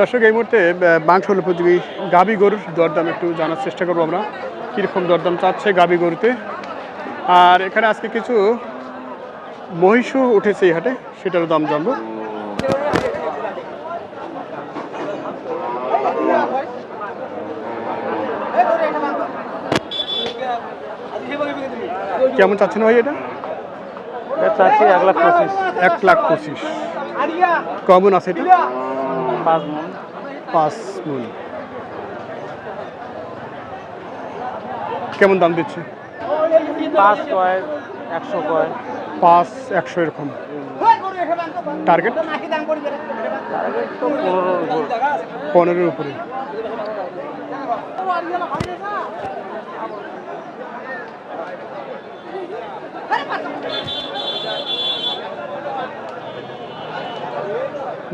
দর্শক এই মুহূর্তে মাংস হল উপযোগী গাবি গরুর দরদাম একটু জানার চেষ্টা করব আমরা। কীরকম দরদাম চাচ্ছে গাবি গরুতে? আর এখানে আজকে কিছু মহিষও উঠেছে এই হাটে সেটারও দাম জানব। কেমন চাচ্ছেন ভাই এটা চাচ্ছি এক লাখ পঁচিশ। এক লাখ পঁচিশ। কেমন আছে এটা? পাঁচ মন। পাঁচ মন। কেমন দাম দিচ্ছে? পাঁচ কয় একশো কয়। পাঁচ একশো এরকম। টার্গেট পনেরোর উপর।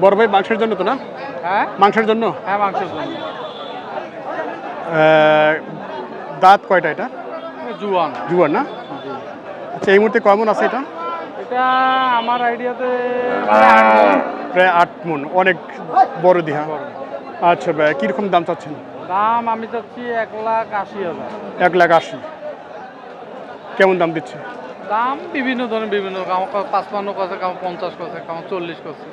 বড় ভাই মাংসের জন্য তো না? হ্যাঁ। মাংসের জন্য? হ্যাঁ মাংসের জন্য। দাঁত কয়টা এটা? জুয়ান। জুয়ার না? আচ্ছা এই মুহূর্তে কেমন আছে এটা? এটা আমার আইডিয়াতে প্রায় আট মন। অনেক বড় দিহা। আচ্ছা ভাই কীরকম দাম চাচ্ছেন? দাম আমি চাচ্ছি এক লাখ আশি হাজার। এক লাখ আশি। কেমন দাম দিচ্ছে? দাম বিভিন্ন ধরনের বিভিন্ন কামো পাঁচপান্ন কছে কামো পঞ্চাশ কছে কামো চল্লিশ কছে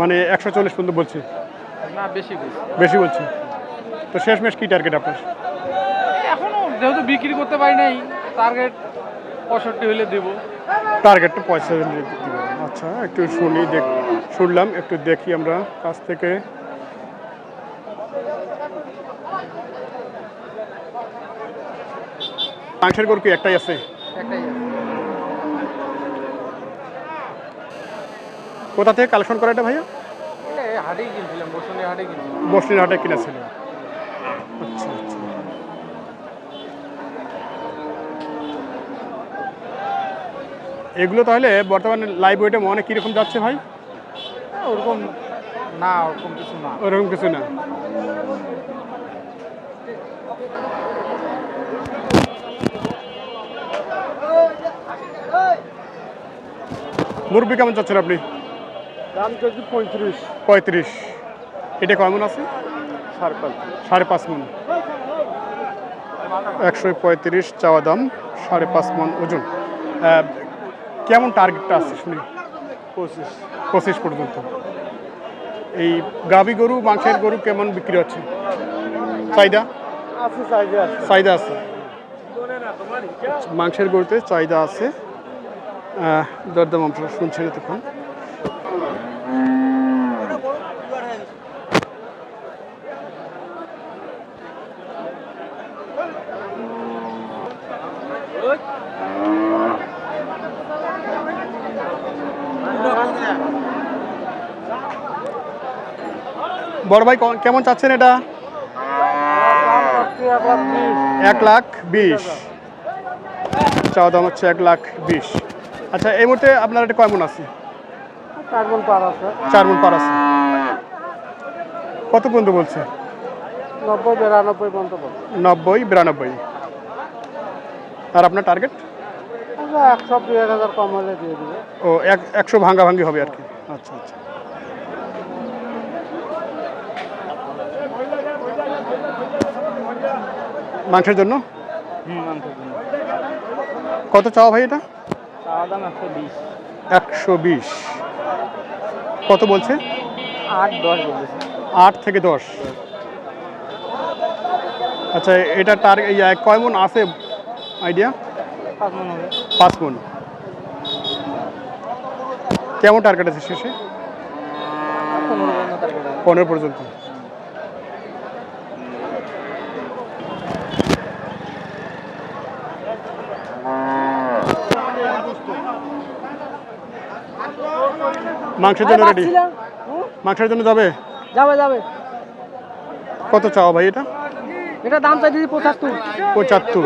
মানে একশো চল্লিশ পর্যন্ত বলছি। না বেশি বেশি বেশি বলছে। তো শেষমেশ কী টার্গেট আপনার? এখনও যেহেতু বিক্রি করতে পারি নাই টার্গেট পঁয়ষট্টি হলে দেবো। টার্গেটটা পয়সা আচ্ছা একটু শুনি দেখ শুনলাম একটু দেখি আমরা কাছ থেকে। মাংসের গরু কি একটাই আছে? একটাই কোথা থেকে কালেকশন করা এটা ভাইয়া? কিনছিলাম বসুনি হাটে কিনছিলাম। বসনির হাটে কিনা আচ্ছা আচ্ছা। এগুলো তাহলে বর্তমানে লাইভ ওয়েটে মনে কীরকম যাচ্ছে ভাই? হ্যাঁ, ওরকম না ওরকম কিছু না। ওরকম কিছু না। মুরব্বি কেমন চাচ্ছেন আপনি? দাম চলছে পঁয়ত্রিশ। পঁয়ত্রিশ। এটা কেমন আছে? সাড়ে পাঁচ। সাড়ে পাঁচ মন। একশো পঁয়ত্রিশ চাওয়া দাম সাড়ে পাঁচ মন ওজন। কেমন টার্গেটটা আছে শুনি? পঁচিশ। পঁচিশ পর্যন্ত। এই গাভী গরু মাংসের গরু কেমন বিক্রি হচ্ছে? চাহিদা? আছে চাহিদা আছে। মাংসের গরুতে চাহিদা আছে। দরদাম আমরা শুনছেন এতক্ষণ বড় ভাই কেমন চাচ্ছেন এটা? এক লাখ বিশ। চাওয়া দাম হচ্ছে এক লাখ বিশ। আচ্ছা এই মুহূর্তে আপনার এটা কেমন আছে? চার মন পার আছে। কত পর্যন্ত বলছে? নব্বই বিরানব্বই পর্যন্ত নব্বই বিরানব্বই। আর আপনার টার্গেট একশো দুই হাজার কম হলে দিয়ে দিবে। ও এক একশো ভাঙ্গা ভাঙ্গি হবে আর কি। আচ্ছা আচ্ছা। মাংসের জন্য? কত চাওয়া ভাই এটা? একশো বিশ। কত বলছে? আট থেকে দশ। আচ্ছা এটা টার কয় মন আছে? আইডিয়া? পাঁচ মন কেমন টার্গেট আছে শেষে? পনেরো পর্যন্ত টার্গেট আছে পনেরো পর্যন্ত মাংসের জন্য রেডি মাংসের জন্য যাবে? যাবে যাবে। কত চাও ভাই এটা? এটা দাম চাই দিদি পঁচাত্তর। পঁচাত্তর।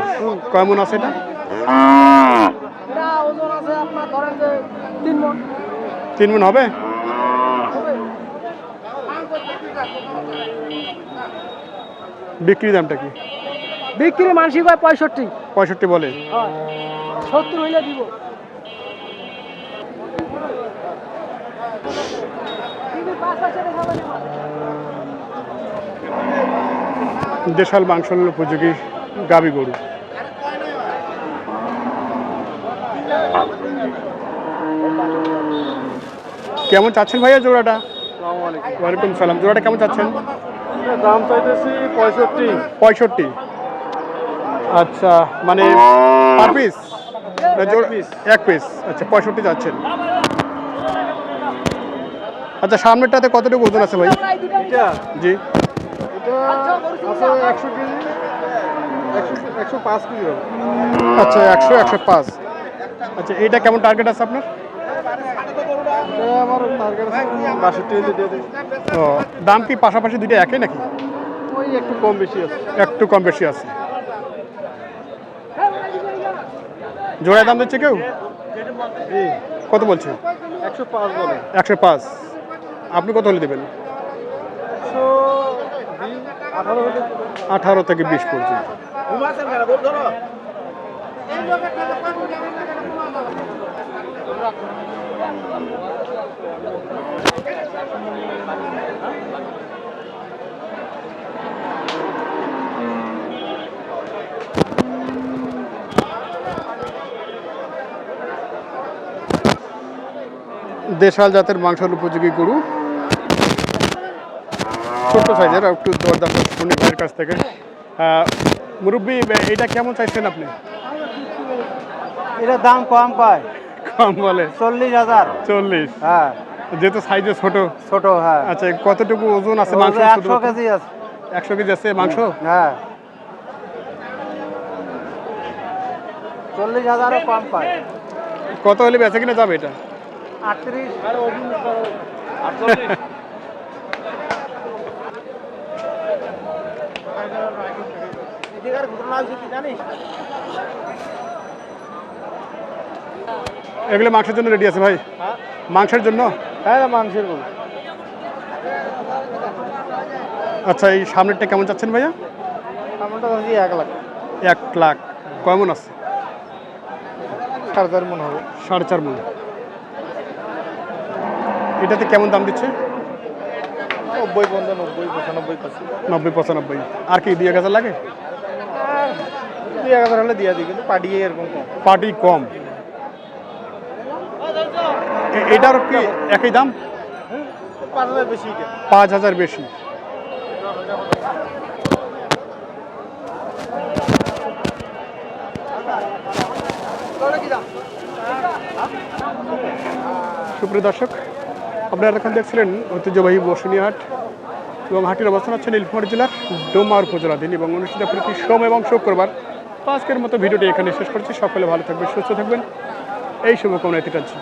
কেমন আছে এটা? এটা ওজন আছে আপনার ধরেন যে তিন মন তিন মন হবে। বিক্রি দামটা কি? বিক্রি মানসিক হয় পঁয়ষট্টি। পঁয়ষট্টি বলে। সত্তর হইলে দিব। দেশাল মাংসল উপযোগী গাবি গরু। কেমন চাচ্ছেন ভাইয়া জোড়াটা? ওয়ালাইকুম সালাম। জোড়াটা কেমন চাচ্ছেন? দাম চাইতেছি পঁয়ষট্টি। পঁয়ষট্টি। আচ্ছা মানে পার পিস এক পিস আচ্ছা পঁয়ষট্টি যাচ্ছেন। আচ্ছা সামনেরটাতে কতটুকু ওজন আছে ভাই? জি। আচ্ছা একশো একশো পাঁচ। আচ্ছা এইটা কেমন টার্গেট আছে আপনার? ও দাম কি পাশাপাশি দুইটা একই নাকি? ওই একটু কম বেশি আছে। একটু কম বেশি আছে। জোড়ায় দাম দিচ্ছে কেউ? কত বলছে? একশো পাঁচ। আপনি কত হলে দেবেন? আঠারো থেকে বিশ পর্যন্ত। দেশাল জাতের মাংসের উপযোগী গরু। ছোট্ট সাইজের একটু দরদাম শুনি ভাইয়ের কাছ থেকে। মুরব্বি এটা কেমন চাইছেন আপনি? এটা দাম কম পায়। কম বলে। চল্লিশ হাজার। চল্লিশ? হ্যাঁ। যেহেতু সাইজে ছোট। ছোট হ্যাঁ। আচ্ছা কতটুকু ওজন আছে মাংস একশো কেজি আছে। একশো কেজি আছে মাংস? হ্যাঁ। চল্লিশ হাজারও কম পায়। কত হলে বেচা কিনা যাবে এটা? আটত্রিশ। এগুলো মাংসের জন্য রেডি আছে ভাই? মাংসের জন্য? হ্যাঁ মাংসের গরু আচ্ছা এই সামনেরটা কেমন চাচ্ছেন ভাইয়া? কাছে এক লাখ। এক লাখ। কেমন আছে? সাড়ে চার মন হবে। সাড়ে চার মন। এটাতে কেমন দাম দিচ্ছে? নব্বই পঞ্চানব্বই পঁচানব্বই নব্বই পঁচানব্বই। আর কি দুই এক হাজার লাগে? দুই এক হাজার হলে দিয়ে দিই কিন্তু পাঠিয়ে এরকম কম। পার্টি কম। এটার কি একই দাম? পাঁচ হাজার বেশি পাঁচ হাজার বেশি। সুপ্রিয় দর্শক আপনারা এখন দেখছিলেন ঐতিহ্যবাহী বসুনি হাট এবং হাটের অবস্থান হচ্ছে নীলফামারী জেলার ডোমার উপজেলাধীন এবং অনুষ্ঠিত প্রতি সোম এবং শুক্রবার। আজকের মতো ভিডিওটি এখানে শেষ করছি। সকলে ভালো থাকবেন, সুস্থ থাকবেন। এই শুভকামনা এটি টানছি